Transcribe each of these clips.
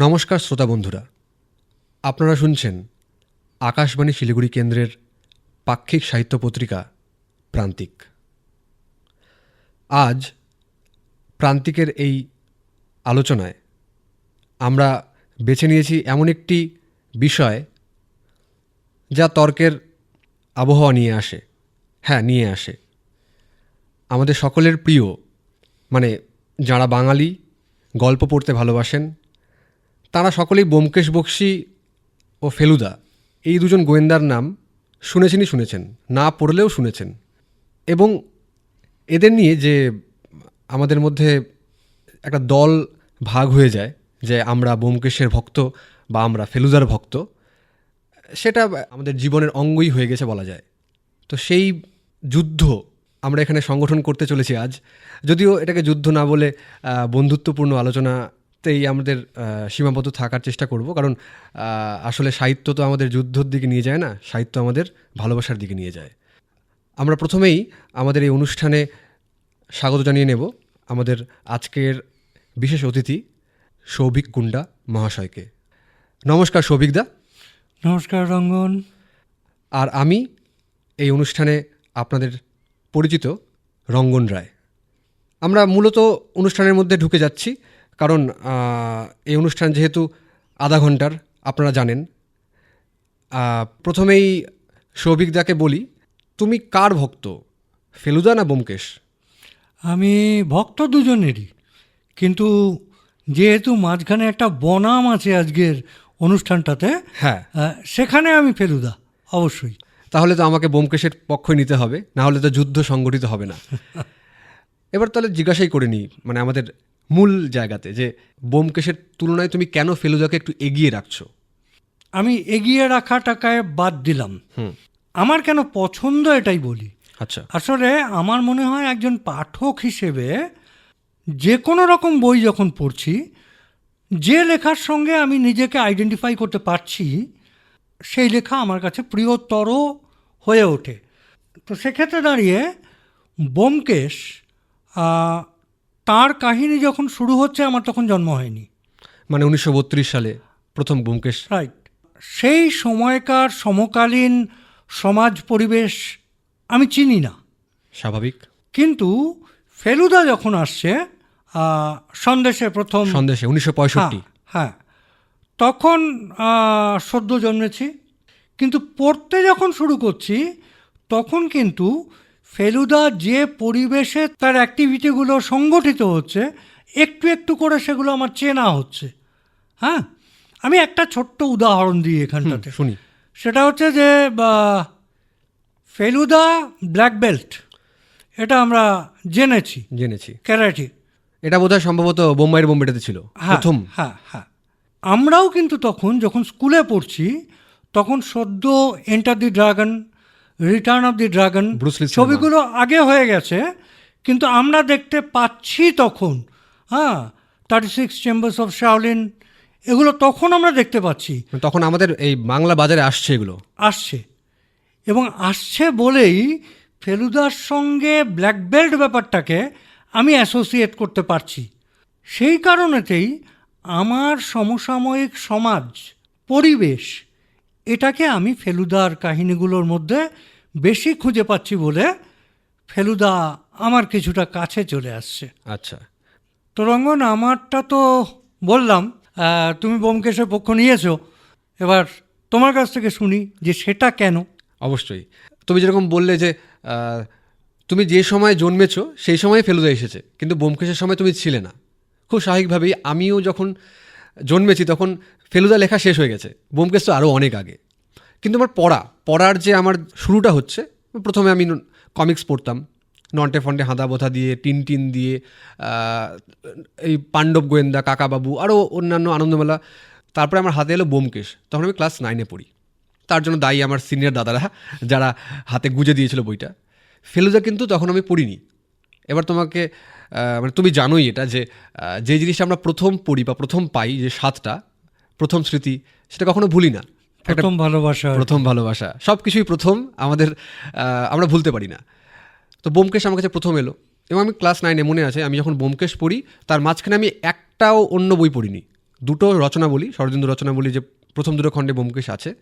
নমস্কার শ্রোতা বন্ধুরা। আপনারা শুনছেন আকাশবাণী শিলিগুড়ি কেন্দ্রের পাক্ষিক সাহিত্য পত্রিকা, প্রান্তিক। আজ প্রান্তিকের এই আলোচনায় আমরা বেছে নিয়েছি এমন একটি বিষয় যা তর্কের আবহাওয়া নিয়ে আসে। হ্যাঁ নিয়ে আসে। আমাদের সকলের প্রিয় মানে যারা বাঙালি, গল্প পড়তে ভালোবাসেন তারা সকলেই ব্যোমকেশ বক্সী ও ফেলুদা। এই দুজন গোয়েন্দার নাম শুনেছেনই শুনেছেন, না পড়লেও শুনেছেন। এবং এদের নিয়ে যে আমাদের মধ্যে একটা দল ভাগ হয়ে যায়, যে আমরা ব্যোমকেশের ভক্ত বা আমরা ফেলুদার ভক্ত, সেটা আমাদের জীবনের অঙ্গই হয়ে গেছে বলা যায়। তো সেই যুদ্ধ আমরা এখানে সংগঠন করতে চলেছি আজ। যদিও এটাকে যুদ্ধ না বলে বন্ধুত্বপূর্ণ বন্ধুত্বপূর্ণ আলোচনাতেই আমাদের সীমাবদ্ধ থাকার চেষ্টা করব। কারণ আসলে সাহিত্য তো আমাদের যুদ্ধর দিকে নিয়ে যায় না সাহিত্য আমাদের ভালোবাসার দিকে নিয়ে যায়। আমরা প্রথমেই আমাদের এই অনুষ্ঠানে স্বাগত জানিয়ে নেব আমাদের আজকের বিশেষ অতিথি সৌভিক কুণ্ডা মহাশয়কে। নমস্কার সৌভিকদা নমস্কার রঙ্গন। আর আমি এই অনুষ্ঠানে আপনাদের পরিচিত রঙ্গন রায়। আমরা মূলত অনুষ্ঠানের মধ্যে ঢুকে যাচ্ছি। কারণ এই অনুষ্ঠান যেহেতু আধা ঘণ্টার আপনারা জানেন। প্রথমেই সৌভিকদাকে বলি তুমি কার ভক্ত? ফেলুদা না বোমকেশ? আমি ভক্ত দুজনেরই। কিন্তু যেহেতু মাঝখানে একটা বনাম আছে আজকের অনুষ্ঠানটাতে হ্যাঁ। সেখানে আমি ফেলুদা অবশ্যই। তাহলে তো আমাকে বোমকেশের পক্ষই নিতে হবে না হলে তো যুদ্ধ সংগঠিত হবে না। এবার তাহলে জিজ্ঞাসাই করে নিই মানে আমাদের মূল জায়গাতে যে বোমকেশের তুলনায় তুমি কেন ফেলুদাকে একটু এগিয়ে রাখছো? আমি এগিয়ে রাখাটাকে বাদ দিলাম। আমার কেন পছন্দ এটাই বলি। আচ্ছা। আসলে আমার মনে হয় একজন পাঠক হিসেবে যে কোনো রকম বই যখন পড়ছি যে লেখার সঙ্গে আমি নিজেকে আইডেন্টিফাই করতে পারছি সেই লেখা আমার কাছে প্রিয়তর হয়ে ওঠে। তো সেক্ষেত্রে দাঁড়িয়ে ব্যোমকেশ আহ, তার কাহিনী যখন শুরু হচ্ছে আমার তখন জন্ম হয়নি। মানে উনিশশো বত্রিশ সালে প্রথম বোমকেশ রাইট। সেই সময়কার সমকালীন সমাজ পরিবেশ আমি চিনি না। স্বাভাবিক। কিন্তু ফেলুদা যখন আসছে সন্দেশে প্রথম সন্দেশে উনিশশো হ্যাঁ, হ্যাঁ। তখন সদ্য জন্মেছি। কিন্তু পড়তে যখন শুরু করছি তখন কিন্তু ফেলুদা যে পরিবেশে তার অ্যাক্টিভিটিগুলো সংগঠিত হচ্ছে একটু একটু করে সেগুলো আমার চেনা হচ্ছে। হ্যাঁ? আমি একটা ছোট্ট উদাহরণ দিই এখানটাতে। শুনি। সেটা হচ্ছে যে বা, ফেলুদা ব্ল্যাক বেল্ট এটা আমরা জেনেছি। জেনেছি। ক্যারাটি। এটা বোধহয় সম্ভবত বোম্বাইয়ের বোম্বেটাতে ছিল। হ্যাঁ, প্রথম। হ্যাঁ হ্যাঁ। আমরাও কিন্তু তখন যখন স্কুলে পড়ছি তখন সদ্য Enter the Dragon Return of the Dragon ছবিগুলো আগে হয়ে গেছে কিন্তু আমরা দেখতে পাচ্ছি তখন হ্যাঁ thirty six chambers of Shaolin এগুলো তখন আমরা দেখতে পাচ্ছি। তখন আমাদের এই বাংলা বাজারে আসছে এগুলো। আসছে। এবং আসছে বলেই ফেলুদার সঙ্গে ব্ল্যাক বেল্ট ব্যাপারটাকে আমি অ্যাসোসিয়েট করতে পারছি। সেই কারণেতেই আমার সমসাময়িক সমাজ পরিবেশ এটাকে আমি ফেলুদার কাহিনীগুলোর মধ্যে বেশি খুঁজে পাচ্ছি বলে ফেলুদা আমার কিছুটা কাছে চলে আসছে। আচ্ছা। তো রঙ্গন আমারটা তো বললাম তুমি বোমকেশের পক্ষ নিয়েছো এবার তোমার কাছ থেকে শুনি যে সেটা কেন? অবশ্যই। তুমি যেরকম বললে যে তুমি যে সময় জন্মেছো সেই সময় ফেলুদা এসেছে কিন্তু বোমকেশের সময় তুমি ছিলে না। খুব স্বাভাবিকভাবেই আমিও যখন জন্মেছি তখন ফেলুদা লেখা শেষ হয়ে গেছে বোমকেশ তো আরও অনেক আগে। কিন্তু আমার পড়া, পড়ার যে আমার শুরুটা হচ্ছে, প্রথমে আমি কমিক্স পড়তাম। নন্টে ফন্টে হাঁদা বোথা দিয়ে, টিন টিন দিয়ে এই পাণ্ডব গোয়েন্দা, কাকাবাবু আরও অন্যান্য আনন্দমেলা। তারপরে আমার হাতে এলো বোমকেশ তখন আমি ক্লাস নাইনে পড়ি। তার জন্য দায়ী আমার সিনিয়র দাদারা, যারা হাতে গুজে দিয়েছিল বইটা। ফেলুদা কিন্তু তখন আমি পড়িনি। এবার তোমাকে মানে তুমি জানোই এটা যে যে জিনিসটা আমরা প্রথম পড়ি বা প্রথম পাই যে স্বাদটা প্রথম স্মৃতি সেটা কখনো ভুলি না। প্রথম ভালোবাসা প্রথম ভালোবাসা। সব কিছুই প্রথম আমাদের আমরা ভুলতে পারি না। তো বোমকেশ আমার কাছে প্রথম এলো। এবং আমি ক্লাস নাইনে মনে আছে আমি যখন বোমকেশ পড়ি তার মাঝখানে আমি একটাও অন্য বই পড়িনি। দুটো রচনা বলি শরদিন্দু রচনা বলি যে প্রথম দুটো খণ্ডে ব্যোমকেশ আছে।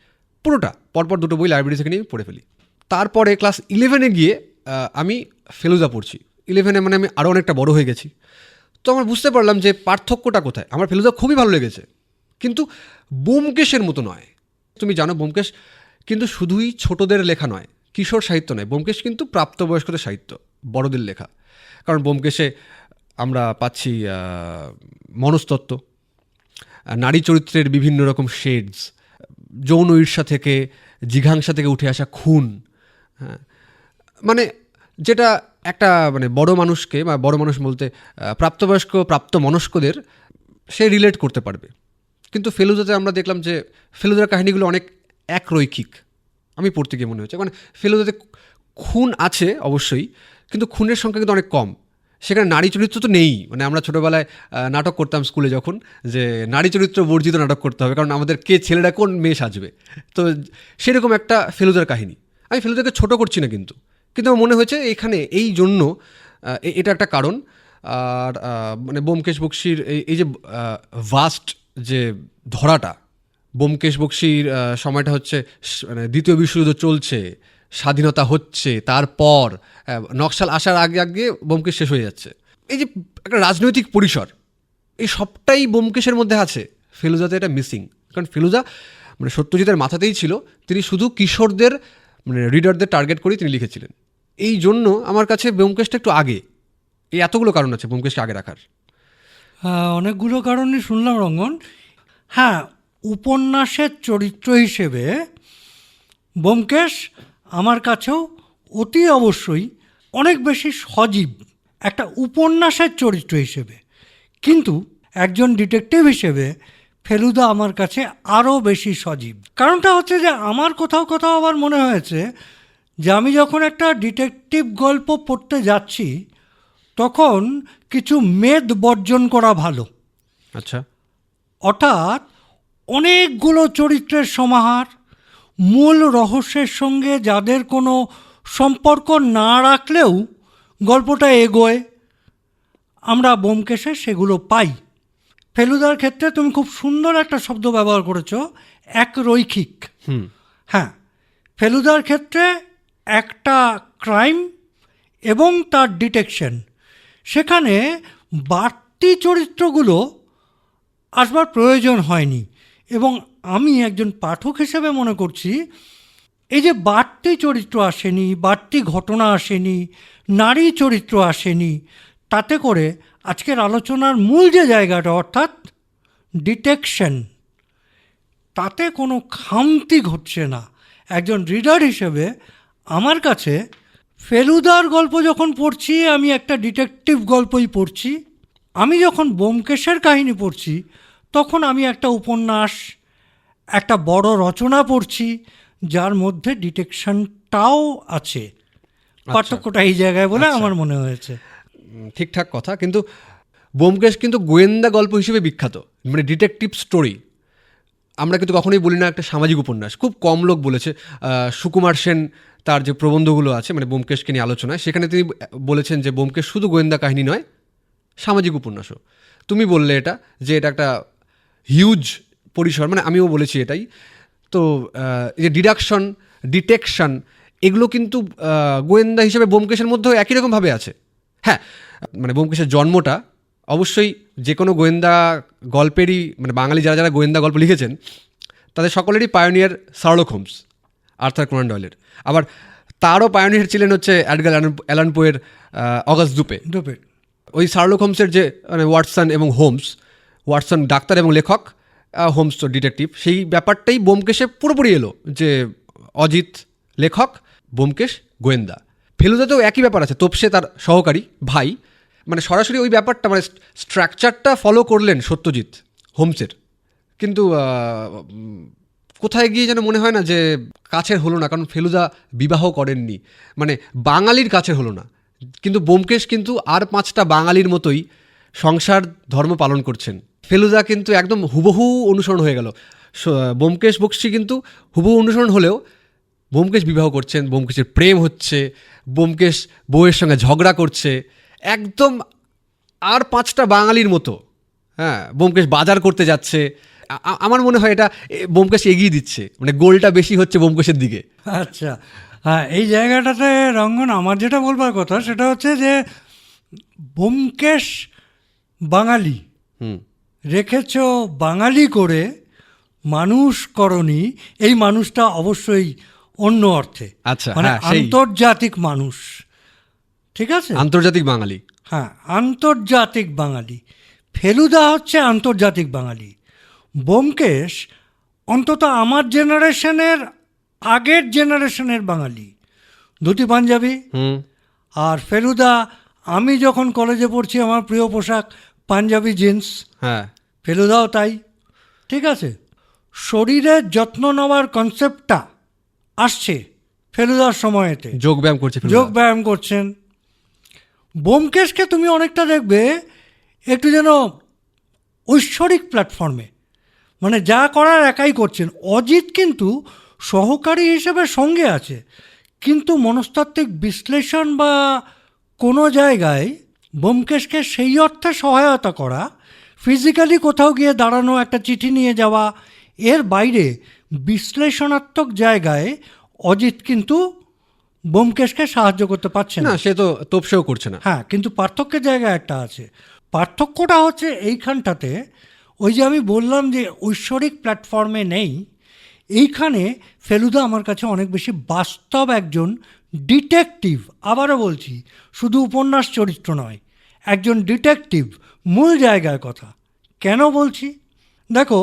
পুরোটা পরপর দুটো বই লাইব্রেরি থেকে নিয়ে পড়ে ফেলি। তারপরে ক্লাস ইলেভেনে গিয়ে আমি ফেলুদা পড়ছি। ইলেভেনে মানে আমি আরও অনেকটা বড় হয়ে গেছি। তো আমার বুঝতে পারলাম যে পার্থক্যটা কোথায়? আমার ফেলুদা খুবই ভালো লেগেছে। কিন্তু ব্যোমকেশের মতো নয়। তুমি জানো ব্যোমকেশ কিন্তু শুধুই ছোটদের লেখা নয়, কিশোর সাহিত্য নয়। ব্যোমকেশ কিন্তু প্রাপ্তবয়স্কদের সাহিত্য, বড়দের লেখা। কারণ ব্যোমকেশে আমরা পাচ্ছি মনস্তত্ত্ব, নারী চরিত্রের বিভিন্ন রকম শেডস যৌন ঈর্ষা থেকে, জিঘাংসা থেকে উঠে আসা খুন হ্যাঁ। মানে যেটা একটা মানে বড় মানুষকে বা বড় মানুষ বলতে প্রাপ্তবয়স্ক প্রাপ্ত মনস্কদের সে রিলেট করতে পারবে। কিন্তু ফেলুদাতে আমরা দেখলাম যে ফেলুদার কাহিনীগুলো অনেক একরৈখিক। আমি পড়তে গিয়ে মনে হচ্ছে। মানে ফেলুদাতে খুন আছে অবশ্যই, কিন্তু খুনের সংখ্যা কিন্তু অনেক কম। সেখানে নারী চরিত্র তো নেই। মানে আমরা ছোটোবেলায় নাটক করতাম স্কুলে যখন যে নারী চরিত্র বর্জিত নাটক করতে হবে, কারণ আমাদের কে ছেলেরা কোন মেয়ে সাজবে। তো সেরকম একটা ফেলুদার কাহিনী। আমি ফেলুদাকে ছোট করছি না কিন্তু। কিন্তু আমার মনে হয়েছে এখানে এই জন্য এটা একটা কারণ। আর মানে বোমকেশ বক্সির এই- যে ভাস্ট যে ধরাটা, বোমকেশ বক্সির সময়টা হচ্ছে মানে দ্বিতীয় বিশ্বযুদ্ধ চলছে, স্বাধীনতা হচ্ছে, তারপর নকশাল আসার আগে আগে বোমকেশ শেষ হয়ে যাচ্ছে। এই যে একটা রাজনৈতিক পরিসর, এই সবটাই বোমকেশের মধ্যে আছে। ফেলুজাতে এটা মিসিং কারণ ফেলুজা মানে সত্যজিতের মাথাতেই ছিল, তিনি শুধু কিশোরদের মানে রিডারদের টার্গেট করেই তিনি লিখেছিলেন। এই জন্য আমার কাছে ব্যোমকেশটা একটু আগে। এই এতগুলো কারণ আছে ব্যোমকেশকে আগে রাখার। হ্যাঁ, অনেকগুলো কারণই শুনলাম রঙ্গন। হ্যাঁ উপন্যাসের চরিত্র হিসেবে ব্যোমকেশ আমার কাছেও অতি অবশ্যই অনেক বেশি সজীব একটা উপন্যাসের চরিত্র হিসেবে। কিন্তু একজন ডিটেকটিভ হিসেবে ফেলুদা আমার কাছে আরও বেশি সজীব। কারণটা হচ্ছে যে আমার কোথাও কোথাও আবার মনে হয়েছে যে আমি যখন একটা ডিটেকটিভ গল্প পড়তে যাচ্ছি তখন কিছু মেদ বর্জন করা ভালো। আচ্ছা। অর্থাৎ অনেকগুলো চরিত্রের সমাহার মূল রহস্যের সঙ্গে যাদের কোনো সম্পর্ক না রাখলেও গল্পটা এগোয়। আমরা বোমকেশে সেগুলো পাই। ফেলুদার ক্ষেত্রে তুমি খুব সুন্দর একটা শব্দ ব্যবহার করেছ এক রৈখিক হ্যাঁ ফেলুদার ক্ষেত্রে একটা ক্রাইম এবং তার ডিটেকশন। সেখানে বাড়তি চরিত্রগুলো আসবার প্রয়োজন হয়নি এবং আমি একজন পাঠক হিসেবে মনে করছি, এই যে বাড়তি চরিত্র আসেনি, বাড়তি ঘটনা আসেনি, নারী চরিত্র আসেনি, তাতে করে আজকের আলোচনার মূল যে জায়গাটা, অর্থাৎ ডিটেকশন, তাতে কোনো খামতি ঘটছে না। একজন রিডার হিসেবে আমার কাছে ফেলুদার গল্প যখন পড়ছি আমি একটা ডিটেকটিভ গল্পই পড়ছি। আমি যখন ব্যোমকেশের কাহিনী পড়ছি তখন আমি একটা উপন্যাস একটা বড় রচনা পড়ছি যার মধ্যে ডিটেকশনটাও আছে। পার্থক্যটা এই জায়গায় বলে আমার মনে হয়েছে। ঠিকঠাক কথা কিন্তু ব্যোমকেশ কিন্তু গোয়েন্দা গল্প হিসেবে বিখ্যাত মানে ডিটেকটিভ স্টোরি। আমরা কিন্তু কখনোই বলি না একটা সামাজিক উপন্যাস। খুব কম লোক বলেছে সুকুমার সেন তার যে প্রবন্ধগুলো আছে মানে ব্যোমকেশকে নিয়ে আলোচনায়, সেখানে তিনি বলেছেন যে ব্যোমকেশ শুধু গোয়েন্দা কাহিনী নয়, সামাজিক উপন্যাসও। তুমি বললে এটা, যে এটা একটা হিউজ পরিসর মানে আমিও বলেছি এটাই। তো যে ডিডাকশন ডিটেকশন এগুলো কিন্তু গোয়েন্দা হিসেবে ব্যোমকেশের মধ্যেও একই রকমভাবে আছে। হ্যাঁ মানে ব্যোমকেশের জন্মটা অবশ্যই যে কোনো গোয়েন্দা গল্পেরই মানে বাঙালি যারা যারা গোয়েন্দা গল্প লিখেছেন, তাদের সকলেরই pioneer Sherlock Holmes Arthur Conan ডয়েলের। আবার তারও পায়োনিয়ার ছিলেন হচ্ছে অ্যাডগাল অ্যালান পোয়ের অগাস্ট দুপে। ডোপে ওই শার্লক হোমসের যে মানে ওয়াটসন এবং হোমস ওয়াটসন ডাক্তার এবং লেখক হোমস তো ডিটেকটিভ সেই ব্যাপারটাই বোমকেশে পুরোপুরি এলো যে অজিত লেখক বোমকেশ গোয়েন্দা। ফেলুদাতেও একই ব্যাপার আছে তোপসে তার সহকারী ভাই মানে সরাসরি ওই ব্যাপারটা মানে স্ট্রাকচারটা ফলো করলেন সত্যজিৎ হোমসের। কিন্তু কোথায় গিয়ে যেন মনে হয় না যে কাছের হলো না, কারণ ফেলুদা বিবাহ করেননি। মানে বাঙালির কাছের হলো না। কিন্তু বোমকেশ কিন্তু আর পাঁচটা বাঙালির মতোই সংসার, ধর্ম পালন করছেন। ফেলুদা কিন্তু একদম হুবহু অনুসরণ হয়ে গেল। বোমকেশ বক্সি কিন্তু হুবহু অনুসরণ হলেও বোমকেশ বিবাহ করছেন, বোমকেশের প্রেম হচ্ছে, বোমকেশ বউয়ের সঙ্গে ঝগড়া করছে। একদম আর পাঁচটা বাঙালির মতো হ্যাঁ বোমকেশ বাজার করতে যাচ্ছে। আমার মনে হয় এটা বোমকেশ এগিয়ে দিচ্ছে। মানে গোলটা বেশি হচ্ছে বোমকেশের দিকে। আচ্ছা। হ্যাঁ এই জায়গাটাতে রঙ্গন আমার যেটা বলবার কথা সেটা হচ্ছে যে বোমকেশ বাঙালি হুম। রেখেছ বাঙালি করে মানুষ করনি এই মানুষটা অবশ্যই অন্য অর্থে। আচ্ছা, মানে হ্যাঁ, আন্তর্জাতিক মানুষ। ঠিক আছে? আন্তর্জাতিক বাঙালি। হ্যাঁ আন্তর্জাতিক বাঙালি। ফেলুদা হচ্ছে আন্তর্জাতিক বাঙালি। ব্যোমকেশ অন্তত আমার জেনারেশনের আগের জেনারেশনের বাঙালি। ধুতি পাঞ্জাবি আর ফেলুদা আমি যখন কলেজে পড়ছি আমার প্রিয় পোশাক পাঞ্জাবি জিন্স। হ্যাঁ। ফেলুদাও তাই। ঠিক আছে? শরীরের যত্ন নেওয়ার কনসেপ্টটা আসছে ফেলুদার সময়েতে। যোগ ব্যায়াম করছে ফেলুদা। যোগ ব্যায়াম করছেন। বোমকেশকে তুমি অনেকটা দেখবে একটু যেন ঐশ্বরিক প্ল্যাটফর্মে মানে যা করার একাই করছেন। অজিত কিন্তু সহকারী হিসেবে সঙ্গে আছে। কিন্তু মনস্তাত্ত্বিক বিশ্লেষণ বা কোনো জায়গায় বোমকেশকে সেই অর্থে সহায়তা করা ফিজিক্যালি কোথাও গিয়ে দাঁড়ানো একটা চিঠি নিয়ে যাওয়া এর বাইরে বিশ্লেষণাত্মক জায়গায় অজিত কিন্তু বোমকেশকে সাহায্য করতে পারছে না। না সে তো তোপসেও করছে না। হ্যাঁ কিন্তু পার্থক্যের জায়গা একটা আছে। পার্থক্যটা হচ্ছে এইখানটাতে ওই যে আমি বললাম যে ঐশ্বরিক প্ল্যাটফর্মে নেই এইখানে ফেলুদা আমার কাছে অনেক বেশি বাস্তব একজন ডিটেকটিভ আবারও বলছি শুধু উপন্যাস চরিত্র নয় একজন ডিটেকটিভ মূল জায়গার কথা। কেন বলছি? দেখো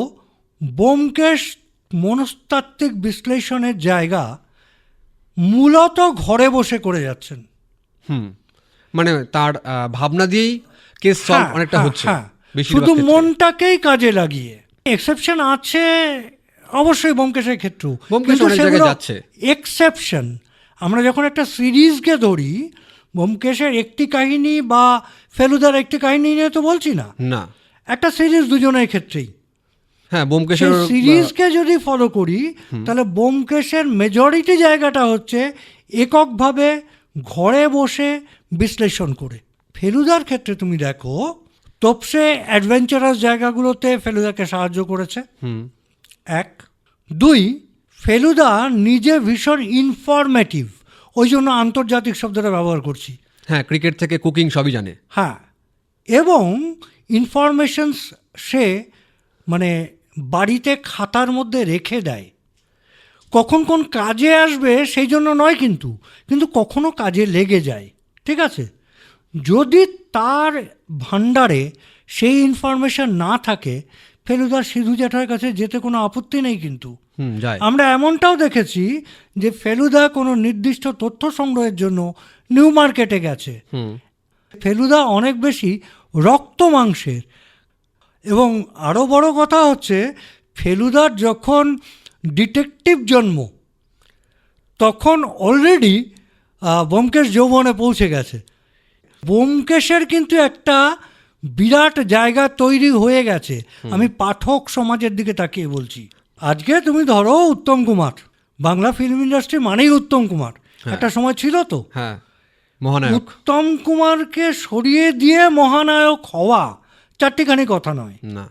বোমকেশ মনস্তাত্ত্বিক বিশ্লেষণের জায়গা মূলত ঘরে বসে করে যাচ্ছেন। হুম মানে তার ভাবনা দিয়েই কেস সলভ হ্যাঁ, অনেকটা হ্যাঁ, হচ্ছে। হ্যাঁ। শুধু মনটাকেই কাজে লাগিয়ে। এক্সেপশন আছে অবশ্যই ব্যোমকেশের ক্ষেত্রেও। যাচ্ছে। এক্সেপশন আমরা যখন একটা সিরিজকে ধরি ব্যোমকেশের একটি কাহিনী বা ফেলুদার একটি কাহিনী নিয়ে তো বলছি না। না। একটা সিরিজ দুজনের ক্ষেত্রেই। হ্যাঁ বোমকেশের সিরিজকে যদি ফলো করি তাহলে বোমকেশের মেজরিটি জায়গাটা হচ্ছে এককভাবে ঘরে বসে বিশ্লেষণ করে। ফেলুদার ক্ষেত্রে তুমি দেখো তোপসে অ্যাডভেঞ্চারাস জায়গাগুলোতে ফেলুদাকে সাহায্য করেছে। হুম। এক। দুই ফেলুদা নিজে ভীষণ ইনফরমেটিভ ওই জন্য আন্তর্জাতিক শব্দটা ব্যবহার করছি। হ্যাঁ ক্রিকেট থেকে কুকিং সবই জানে। হ্যাঁ। এবং ইনফরমেশনস সে মানে বাড়িতে খাতার মধ্যে রেখে দেয়। কখন কোন কাজে আসবে সেই জন্য নয় কিন্তু কিন্তু কখনো কাজে লেগে যায়। ঠিক আছে? যদি তার ভাণ্ডারে সেই ইনফরমেশন না থাকে ফেলুদার সিধু জ্যাঠার কাছে যেতে কোনো আপত্তি নেই কিন্তু। আমরা এমনটাও দেখেছি যে ফেলুদা কোনো নির্দিষ্ট তথ্য সংগ্রহের জন্য নিউ মার্কেটে গেছে। ফেলুদা অনেক বেশি রক্ত মাংসের। এবং আরও বড় কথা হচ্ছে ফেলুদার যখন ডিটেকটিভ জন্ম তখন অলরেডি বোমকেশ যৌবনে পৌঁছে গেছে। বোমকেশের কিন্তু একটা বিরাট জায়গা তৈরি হয়ে গেছে। আমি পাঠক সমাজের দিকে তাকিয়ে বলছি। আজকে তুমি ধরো উত্তম কুমার। বাংলা ফিল্ম ইন্ডাস্ট্রি মানেই উত্তম কুমার। একটা সময় ছিল তো। হ্যাঁ উত্তম কুমারকে সরিয়ে দিয়ে মহানায়ক হওয়া চারটিখানি কথা নয়। না।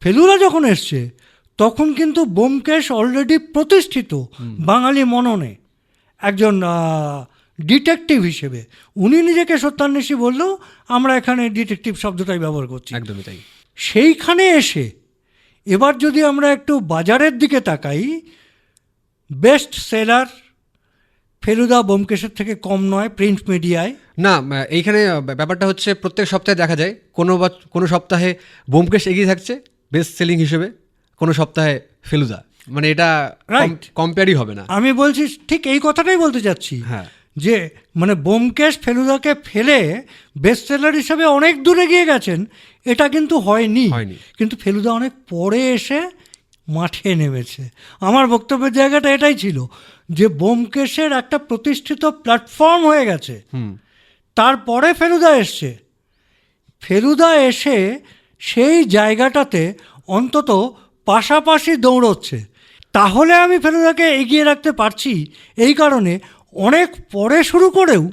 ফেলুদা যখন এসছে তখন কিন্তু বোমকেশ অলরেডি প্রতিষ্ঠিত বাঙালি মননে। একজন ডিটেকটিভ হিসেবে। উনি নিজেকে সত্যান্বেষী বললেও আমরা এখানে ডিটেকটিভ শব্দটাই ব্যবহার করছি। একদমই তাই। সেইখানে এসে এবার যদি আমরা একটু বাজারের দিকে তাকাই বেস্ট সেলার ফেলুদা বোমকেশের থেকে কম নয় প্রিন্ট মিডিয়ায় না এইখানে ব্যাপারটা হচ্ছে প্রত্যেক সপ্তাহে দেখা যায় কোনো বা কোনো সপ্তাহে বোমকেশ এগিয়ে থাকছে বেস্ট সেলিং হিসেবে কোনো সপ্তাহে ফেলুদা। মানে এটা. কম্পেয়ারই হবে না। আমি বলছি ঠিক এই কথাটাই বলতে চাচ্ছি। হ্যাঁ। যে মানে বোমকেশ ফেলুদাকে ফেলে বেস্ট সেলার হিসেবে অনেক দূরে গিয়ে গেছেন এটা কিন্তু হয়নি। কিন্তু ফেলুদা অনেক পরে এসে মাঠে নেমেছে। আমার বক্তব্যের জায়গাটা এটাই ছিল যে বোমকেশের একটা প্রতিষ্ঠিত প্ল্যাটফর্ম হয়ে গেছে। হুম। তারপরে ফেলুদা এসছে। ফেলুদা এসে সেই জায়গাটাতে অন্তত পাশাপাশি দৌড়চ্ছে। তাহলে আমি ফেলুদাকে এগিয়ে রাখতে পারছি এই কারণে অনেক পরে শুরু করেও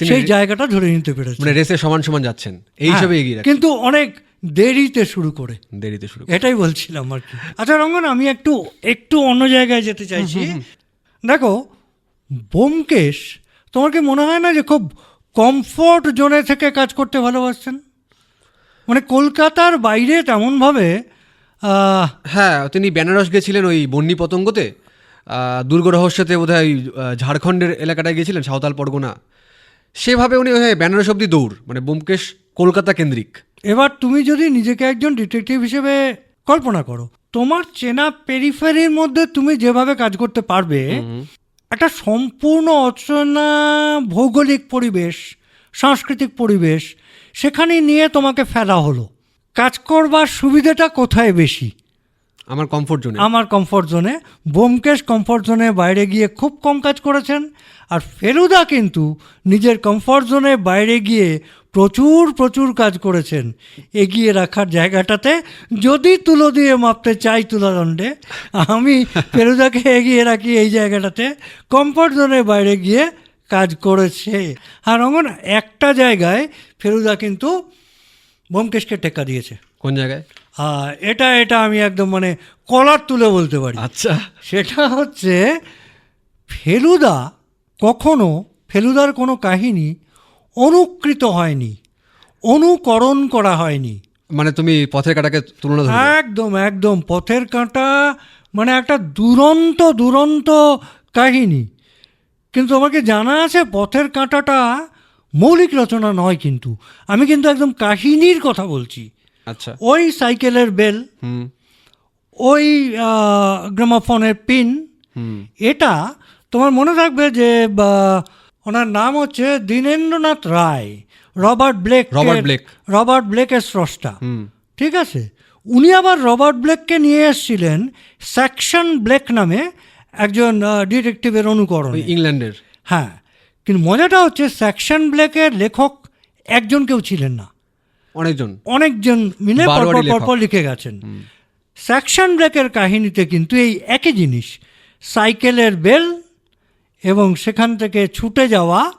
সেই জায়গাটা ধরে নিতে পেরেছে মানে রেসে সমান সমান যাচ্ছেন। এই হিসাবে হ্যাঁ, এগিয়ে কিন্তু অনেক দেরিতে শুরু করে। দেরিতে শুরু এটাই বলছিলাম আর কি। আচ্ছা রঙ্গন আমি একটু একটু অন্য জায়গায় যেতে চাইছি। দেখো বোমকেশ তোমার কি মনে হয় না যে খুব কমফোর্ট জোনে থেকে কাজ করতে ভালোবাসছেন? মানে কলকাতার বাইরে তেমনভাবে হ্যাঁ তিনি বেনারস গেছিলেন ওই বন্যী পতঙ্গতে। দুর্গ রহস্যতে বোধ হয় ঝাড়খণ্ডের এলাকাটায় গিয়েছিলেন সাঁওতাল পরগনা। সেভাবে উনি ওই বেনারস অব্দি দৌড় মানে বোমকেশ কলকাতা কেন্দ্রিক। এবার তুমি যদি নিজেকে একজন ডিটেকটিভ হিসেবে কল্পনা করো তোমার চেনা পেরিফেরির মধ্যে তুমি যেভাবে কাজ করতে পারবে একটা সম্পূর্ণ অচেনা ভৌগোলিক পরিবেশ সাংস্কৃতিক পরিবেশ সেখানে নিয়ে তোমাকে ফেলা হলো। কাজ করবার সুবিধাটা কোথায় বেশি? আমার কমফোর্ট জোনে আমার কমফোর্ট জোনে বোমকেশ কমফোর্ট জোনে বাইরে গিয়ে খুব কম কাজ করেছেন। আর ফেলুদা কিন্তু নিজের কমফোর্ট জোনে বাইরে গিয়ে প্রচুর প্রচুর কাজ করেছেন। এগিয়ে রাখার জায়গাটাতে যদি তুলো দিয়ে মাপতে চাই তুলাদণ্ডে আমি ফেলুদাকে এগিয়ে রাখি এই জায়গাটাতে। কমফোর্ট জোনের বাইরে গিয়ে কাজ করেছে। আর অমন একটা জায়গায় ফেলুদা কিন্তু বোমকেশকে টেক্কা দিয়েছে। কোন জায়গায়? আর এটা এটা আমি একদম মানে কলার তুলে বলতে পারি। আচ্ছা। সেটা হচ্ছে ফেলুদা কখনো ফেলুদার কোনো কাহিনী অনুকৃত হয়নি অনুকরণ করা হয়নি। মানে তুমি পথের কাটাকে তুলনা একদম একদম পথের কাঁটা মানে একটা দুরন্ত দুরন্ত কাহিনী। কিন্তু তোমাকে জানা আছে পথের কাঁটাটা মৌলিক রচনা নয় কিন্তু। আমি কিন্তু একদম কাহিনীর কথা বলছি। আচ্ছা। ওই সাইকেলের বেল হুম। ওই গ্রামাফোনের পিন হুম। এটা তোমার মনে থাকবে যে ওনার নাম হচ্ছে Dinendranath Roy Robert Blake Robert Blake. Robert ব্লেকের স্রষ্টা। ঠিক আছে? উনি আবার রবার্ট ব্লেককে নিয়ে এসেছিলেন স্যাকশন ব্লেক নামে একজন ডিটেকটিভের অনুকরণ। ইংল্যান্ডের। হ্যাঁ। কিন্তু মজাটা হচ্ছে স্যাকশন ব্লেকের লেখক একজন কেউ ছিলেন না। অনেকজন। অনেকজন মিলে পরপর পরপর লিখে গেছেন। স্যাকশন ব্রেকের কাহিনীতে কিন্তু এই একই জিনিস। সাইকেলের বেল এবং সেখান থেকে ছুটে যাওয়া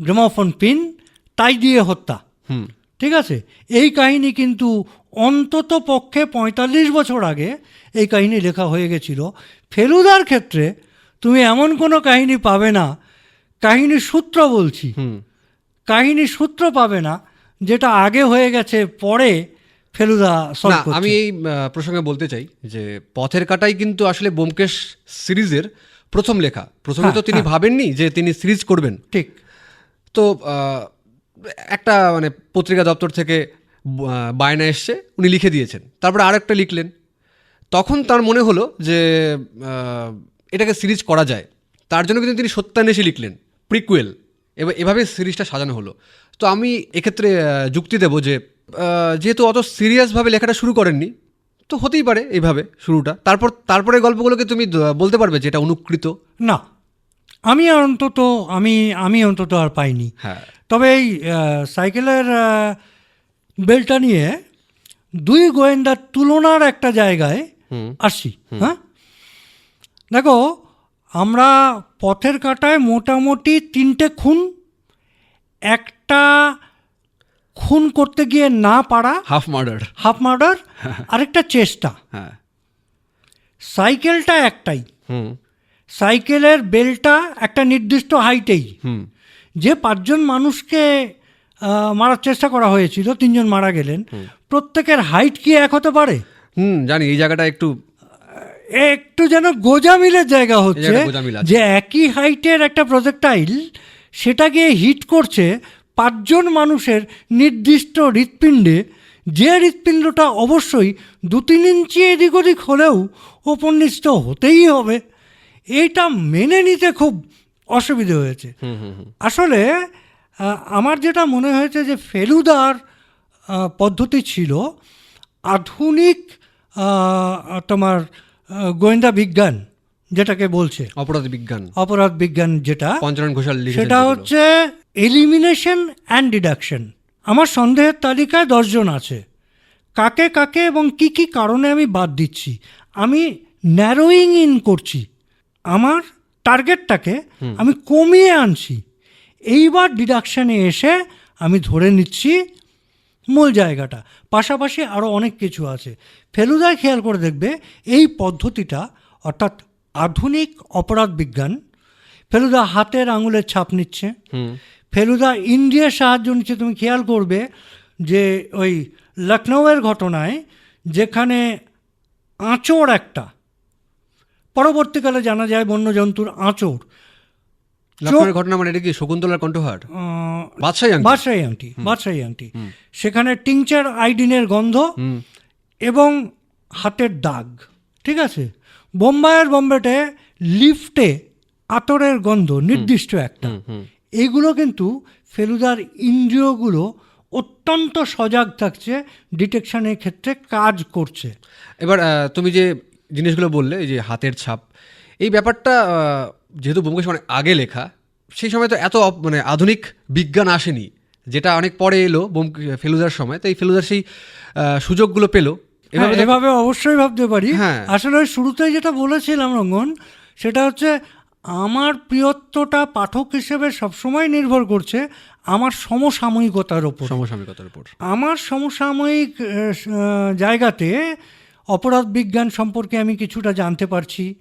গ্রামোফোন পিন তাই দিয়ে হত্যা। ঠিক আছে? এই কাহিনী কিন্তু অন্তত পক্ষে পঁয়তাল্লিশ বছর আগে এই কাহিনী লেখা হয়ে গেছিল। ফেলুদার ক্ষেত্রে তুমি এমন কোনো কাহিনী পাবে না। কাহিনীর সূত্র বলছি। কাহিনীর সূত্র পাবে না। যেটা আগে হয়ে গেছে পরে ফেলুদা না আমি এই প্রসঙ্গে বলতে চাই যে পথের কাটাই কিন্তু আসলে ব্যোমকেশ সিরিজের প্রথম লেখা। প্রথমে তো হ্যাঁ, তিনি ভাবেননি যে তিনি সিরিজ করবেন। ঠিক। তো একটা মানে পত্রিকা দপ্তর থেকে বায়না এসছে উনি লিখে দিয়েছেন। তারপরে আরেকটা লিখলেন। তখন তার মনে হলো যে এটাকে সিরিজ করা যায়। তার জন্য কিন্তু তিনি সত্যান্বেষী লিখলেন প্রিকুয়েল। এবার এভাবে সিরিজটা সাজানো হলো। তো আমি এক্ষেত্রে যুক্তি দেবো যে যেহেতু অত সিরিয়াসভাবে লেখাটা শুরু করেননি তো হতেই পারে এইভাবে শুরুটা। তারপর তারপরে গল্পগুলোকে তুমি বলতে পারবে যে এটা অনুকৃত। না আমি অন্তত আমি আমি অন্তত আর পাইনি। হ্যাঁ। তবে এই সাইকেলের বেলটা নিয়ে দুই গোয়েন্দার তুলনার একটা জায়গায় আসি হ্যাঁ? দেখো আমরা পথের কাটায় মোটামুটি তিনটে খুন একটা খুন করতে গিয়ে না পারা হাফ মার্ডার হাফ মার্ডার আরেকটা চেষ্টা। হ্যাঁ। সাইকেলটা একটাই। হুম। সাইকেলের বেলটা একটা নির্দিষ্ট হাইটেই। হুম। যে পাঁচজন মানুষকে মারার চেষ্টা করা হয়েছিল তিনজন মারা গেলেন প্রত্যেকের হাইট কি এক হতে পারে? হুম জানি এই জায়গাটা একটু একটু যেন গোজামিলের জায়গা হচ্ছে। যে একই হাইটের একটা প্রজেক্টাইল সেটাকে হিট করছে পাঁচজন মানুষের নির্দিষ্ট হৃৎপিণ্ডে যে হৃৎপিণ্ডটা অবশ্যই দু তিন ইঞ্চি এদিক ওদিক হলেও উপনিষ্ট হতেই হবে এইটা মেনে নিতে খুব অসুবিধে হয়েছে। আসলে আমার যেটা মনে হয়েছে যে ফেলুদার পদ্ধতি ছিল আধুনিক তোমার গোয়েন্দা বিজ্ঞান যেটাকে বলছে। অপরাধ বিজ্ঞান। অপরাধ বিজ্ঞান যেটা পঞ্চানন ঘোষাল সেটা হচ্ছে এলিমিনেশন অ্যান্ড ডিডাকশন আমার সন্দেহের তালিকায় দশজন আছে। কাকে কাকে এবং কি কি কারণে আমি বাদ দিচ্ছি। আমি ন্যারোয়িং ইন করছি। আমার টার্গেটটাকে আমি কমিয়ে আনছি। এইবার ডিডাকশানে এসে আমি ধরে নিচ্ছি মূল জায়গাটা। পাশাপাশি আরও অনেক কিছু আছে। ফেলুদায় খেয়াল করে দেখবে এই পদ্ধতিটা অর্থাৎ আধুনিক অপরাধ বিজ্ঞান ফেলুদা হাতের আঙুলের ছাপ নিচ্ছে। ফেলুদা ইন্ডিয়ার সাহায্য নিচ্ছে তুমি খেয়াল করবে যে ওই লখনৌয়ের ঘটনায় যেখানে আঁচড় একটা পরবর্তীকালে জানা যায় বন্যজন্তুর আঁচড়। লক্ষ্মণের ঘটনা মানে এটা কি শকুন্তলার কণ্ঠহার? বাদশাহী? বাদশাহী আংটি বাদশাহী আংটি। সেখানে টিংচার আইডিনের গন্ধ এবং হাতের দাগ ঠিক আছে? বোম্বাইয়ের বম্বেটে লিফটে আতরের গন্ধ নির্দিষ্ট একটা। এইগুলো কিন্তু ফেলুদার ইন্দ্রিয়গুলো অত্যন্ত সজাগ থাকছে ডিটেকশনের ক্ষেত্রে কাজ করছে। এবার তুমি যে জিনিসগুলো বললে এই যে হাতের ছাপ এই ব্যাপারটা যেহেতু ব্যোমকেশ অনেক আগে লেখা সেই সময় তো এত মানে আধুনিক বিজ্ঞান আসেনি যেটা অনেক পরে এলো বোম ফেলুদার সময় তো এই ফেলুদার সেই সুযোগগুলো পেল। এভাবে হ্যাঁ, এভাবে অবশ্যই ভাবতে পারি। হ্যাঁ। আসলে শুরুতেই যেটা বলেছিলাম রঙ্গন সেটা হচ্ছে আমার প্রিয়ত্বটা পাঠক হিসেবে সবসময় নির্ভর করছে আমার সমসাময়িকতার ওপর। সমসাময়িকতার উপর আমার সমসাময়িক জায়গাতে অপরাধ বিজ্ঞান সম্পর্কে আমি কিছুটা জানতে পারছি।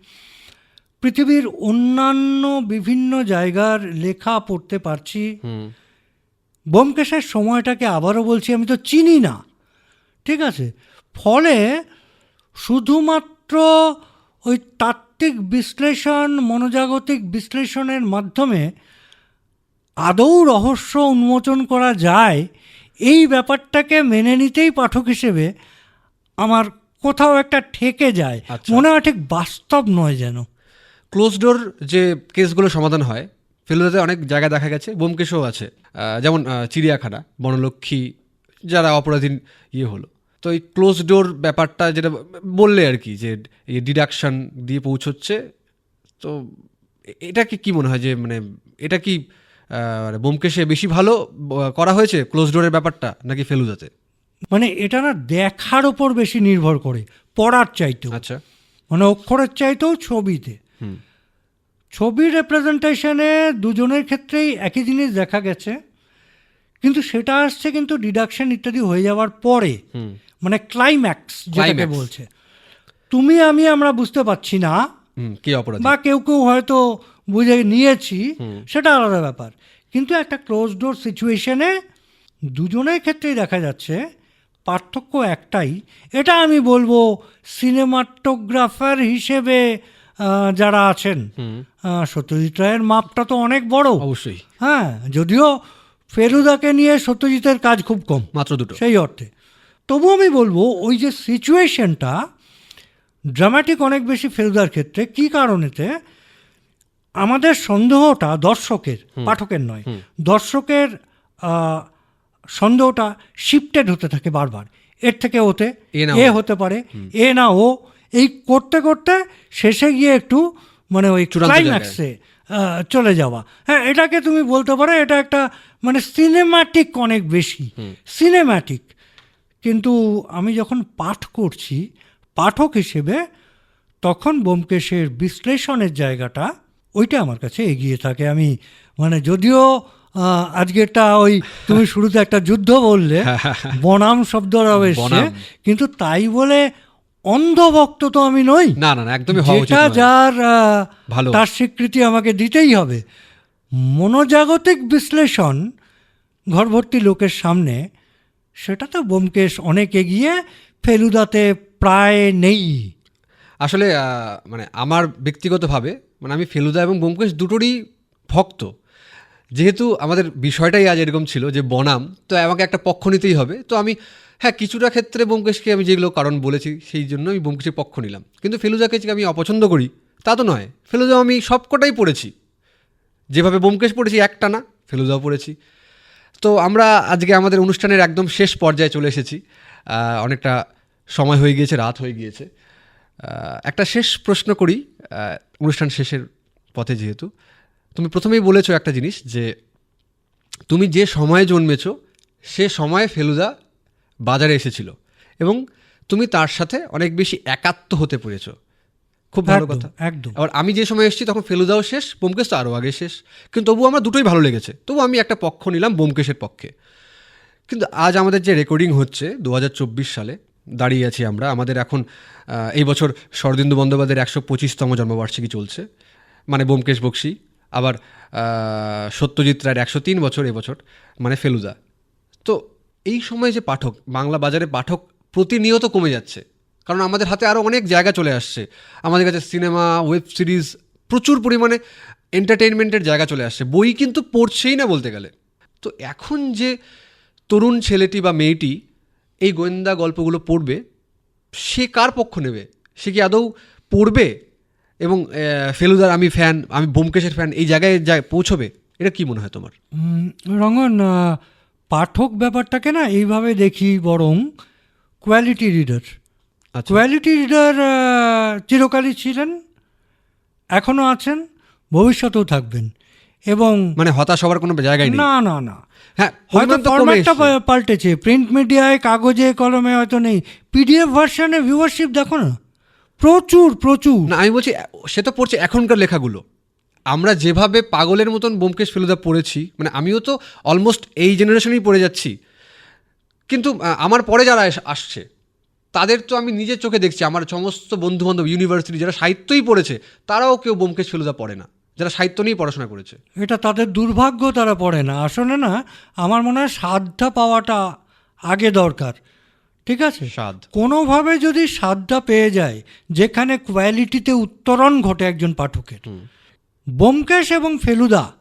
পৃথিবীর অন্যান্য বিভিন্ন জায়গার লেখা পড়তে পারছি। ব্যোমকেশের সময়টাকে আবারও বলছি আমি তো চিনি না। ঠিক আছে? ফলে শুধুমাত্র ওই তাত্ত্বিক বিশ্লেষণ মনোজাগতিক বিশ্লেষণের মাধ্যমে আদৌ রহস্য উন্মোচন করা যায় এই ব্যাপারটাকে মেনে নিতেই পাঠক হিসেবে আমার কোথাও একটা ঠেকে যায়। আচ্ছা। মনে হয় ঠিক বাস্তব নয় যেন। ক্লোজ ডোর যে কেসগুলো সমাধান হয় ফেলুদাতে অনেক জায়গায় দেখা গেছে বোমকেশও আছে। যেমন চিড়িয়াখানা বনলক্ষ্মী যারা অপরাধীন ইয়ে হলো। তো এই ক্লোজ ডোর ব্যাপারটা যেটা বললে আর কি যে এই ডিডাকশন দিয়ে পৌঁছচ্ছে তো এটা কি কি মনে হয় যে মানে এটা কি মানে বোমকেশে বেশি ভালো করা হয়েছে ক্লোজ ডোরের ব্যাপারটা নাকি ফেলুদাতে মানে এটা না দেখার ওপর বেশি নির্ভর করে পড়ার চাইতেও। আচ্ছা। মানে অক্ষরের চাইতেও ছবিতে। ছবির রেপ্রেজেন্টেশনে দুজনের ক্ষেত্রেই একই জিনিস দেখা গেছে। কিন্তু সেটা আসছে কিন্তু ডিডাকশন ইত্যাদি হয়ে যাওয়ার পরে মানে ক্লাইম্যাক্স যেটাকে বলছে। তুমি আমি আমরা বুঝতে পারছি না বা কেউ কেউ হয়তো বুঝে নিয়েছি সেটা আলাদা ব্যাপার। কিন্তু একটা ক্লোজ ডোর সিচুয়েশনে দুজনের ক্ষেত্রেই দেখা যাচ্ছে পার্থক্য একটাই। এটা আমি বলব সিনেমাটোগ্রাফার হিসেবে যারা আছেন সত্যজিৎ রায়ের মাপটা তো অনেক বড়। অবশ্যই। হ্যাঁ যদিও ফেলুদাকে নিয়ে সত্যজিতের কাজ খুব কম। মাত্র দুটো। সেই অর্থে। তবু আমি বলব ওই যে সিচুয়েশনটা ড্রামাটিক অনেক বেশি ফেলুদার ক্ষেত্রে কি কারণেতে আমাদের সন্দেহটা দর্শকের পাঠকের নয়। দর্শকের সন্দেহটা শিফটেড হতে থাকে বারবার। এর থেকে ওতে এ। হতে পারে এ না ও। এই করতে করতে শেষে গিয়ে একটু মানে ওই। ক্লাইম্যাক্সে চলে যাওয়া। হ্যাঁ এটাকে তুমি বলতে পারো এটা একটা মানে সিনেম্যাটিক অনেক বেশি সিনেম্যাটিক কিন্তু আমি যখন পাঠ করছি পাঠক হিসেবে তখন ব্যোমকেশের বিশ্লেষণের জায়গাটা ওইটা আমার কাছে এগিয়ে থাকে। আমি মানে যদিও আজকেরটা ওই তুমি শুরুতে একটা যুদ্ধ বললে বনাম শব্দটা এসছে কিন্তু তাই বলে অন্ধভক্ত তো আমি নই। না না না একদমই যেটা যার ভালো। তার স্বীকৃতি আমাকে দিতেই হবে। মনোজাগতিক বিশ্লেষণ ঘরভর্তি লোকের সামনে সেটা তো ব্যোমকেশ অনেক এগিয়ে ফেলুদাতে প্রায় নেই। আসলে মানে আমার ব্যক্তিগতভাবে মানে আমি ফেলুদা এবং ব্যোমকেশ দুটোরই ভক্ত। যেহেতু আমাদের বিষয়টাই আজ এরকম ছিল যে বনাম তো আমাকে একটা পক্ষ নিতেই হবে। তো আমি হ্যাঁ কিছুটা ক্ষেত্রে ব্যোমকেশকে আমি যেগুলো কারণ বলেছি, সেই জন্য আমি ব্যোমকেশের পক্ষ নিলাম। কিন্তু ফেলুদাকে যে আমি অপছন্দ করি, তা তো নয়। ফেলুদা আমি সবকটাই পড়েছি। যেভাবে ব্যোমকেশ পড়েছি, একটা না, ফেলুদাও পড়েছি। তো আমরা আজকে আমাদের অনুষ্ঠানের একদম শেষ পর্যায়ে চলে এসেছি। অনেকটা সময় হয়ে গিয়েছে, রাত হয়ে গিয়েছে। একটা শেষ প্রশ্ন করি অনুষ্ঠান শেষের পথে যেহেতু। তুমি প্রথমেই বলেছ একটা জিনিস যে, তুমি যে সময়ে জন্মেছো, সে সময়ে ফেলুদা বাজারে এসেছিল। এবং তুমি তার সাথে অনেক বেশি একাত্ম হতে পেরেছ। খুব ভালো কথা। একদম। আবার আমি যে সময় এসেছি তখন ফেলুদাও শেষ বোমকেশ তো আরও আগে শেষ। কিন্তু তবু আমার দুটোই ভালো লেগেছে। তবু আমি একটা পক্ষ নিলাম বোমকেশের পক্ষে। কিন্তু আজ আমাদের যে রেকর্ডিং হচ্ছে দু হাজার চব্বিশ সালে দাঁড়িয়ে আছি আমরা। আমাদের এখন এই বছর শরদিন্দু বন্দ্যোপাধ্যায়ের একশো পঁচিশতম জন্মবার্ষিকী চলছে। মানে ব্যোমকেশ বক্সি আবার সত্যজিৎ রায়ের একশো তিন বছর এবছর মানে ফেলুদা। তো এই সময় যে পাঠক, বাংলা বাজারে পাঠক প্রতিনিয়ত কমে যাচ্ছে। কারণ আমাদের হাতে আরও অনেক জায়গা চলে আসছে। আমাদের কাছে সিনেমা, ওয়েব সিরিজ প্রচুর পরিমাণে এন্টারটেইনমেন্টের জায়গা চলে আসছে। বই কিন্তু পড়ছেই না বলতে গেলে। তো এখন যে তরুণ ছেলেটি বা মেয়েটি এই গোয়েন্দা গল্পগুলো পড়বে, সে কার পক্ষ নেবে? সে কি আদৌ পড়বে? এবং ফেলুদার আমি ফ্যান আমি বোমকেশের ফ্যান এই জায়গায় পৌঁছবে, এটা কি মনে হয় তোমার? রঙন পাঠক ব্যাপারটাকে না এইভাবে দেখি বরং কোয়ালিটি রিডার কোয়ালিটি রিডার চিরকালই ছিলেন এখনও আছেন ভবিষ্যতেও থাকবেন। এবং মানে হতাশ হওয়ার কোনো জায়গায় না না না। হ্যাঁ হয়তো ফরম্যাটটা পাল্টেছে। প্রিন্ট মিডিয়ায় কাগজে কলমে হয়তো নেই। পিডিএফ ভার্সনে ভিউয়ারশিপ দেখো না। প্রচুর প্রচুর। না আমি বলছি সে তো পড়ছে এখনকার লেখাগুলো। আমরা যেভাবে পাগলের মতন বোমকেশ ফেলুদা পড়েছি মানে আমিও তো অলমোস্ট এই জেনারেশনেই পড়ে যাচ্ছি কিন্তু আমার পরে যারা আসছে তাদের তো আমি নিজের চোখে দেখছি আমার সমস্ত বন্ধু বান্ধব ইউনিভার্সিটি যারা সাহিত্যই পড়েছে তারাও কেউ বোমকেশ ফেলুদা পড়ে না যারা সাহিত্য নিয়েই পড়াশোনা করেছে। এটা তাদের দুর্ভাগ্য তারা পড়ে না। আসলে না আমার মনে হয় সাধ্যা পাওয়াটা আগে দরকার ঠিক আছে? স্বাদ কোনোভাবে যদি সাধ্যা পেয়ে যায় যেখানে কোয়ালিটিতে উত্তরণ ঘটে একজন পাঠকের বোমকেশ এবং ফেলুদা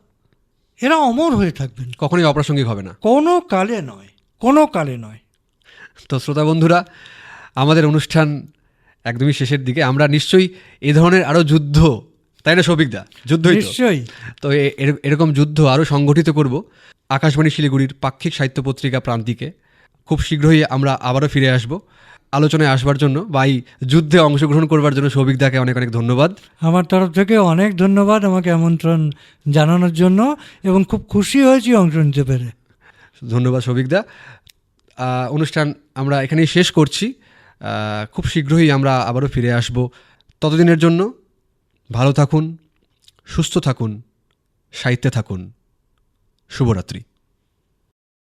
এরা অমর হয়ে থাকবেন। কখনোই অপ্রাসঙ্গিক হবে না। কোনো কালে নয় কোনো কালে নয়। তো শ্রোতা বন্ধুরা আমাদের অনুষ্ঠান একদমই শেষের দিকে। আমরা নিশ্চয়ই এ ধরনের আরও যুদ্ধ তাই না সৌভিকদা যুদ্ধই তো। নিশ্চয়ই। তো এর- এরকম যুদ্ধ আরও সংগঠিত করব আকাশবাণী শিলিগুড়ির পাক্ষিক সাহিত্য পত্রিকা প্রান্তিকে। খুব শীঘ্রই আমরা আবারও ফিরে আসব। আলোচনায় আসবার জন্য বা এই যুদ্ধে অংশগ্রহণ করবার জন্য সৌভিকদাকে অনেক অনেক ধন্যবাদ। আমার তরফ থেকে অনেক ধন্যবাদ আমাকে আমন্ত্রণ জানানোর জন্য এবং খুব খুশি হয়েছি অংশ নিতে পেরে। ধন্যবাদ সৌভিকদা আহ, অনুষ্ঠান আমরা এখানেই শেষ করছি। খুব শীঘ্রই আমরা আবারও ফিরে আসব। ততদিনের জন্য ভালো থাকুন সুস্থ থাকুন সাহিত্যে থাকুন। শুভরাত্রি।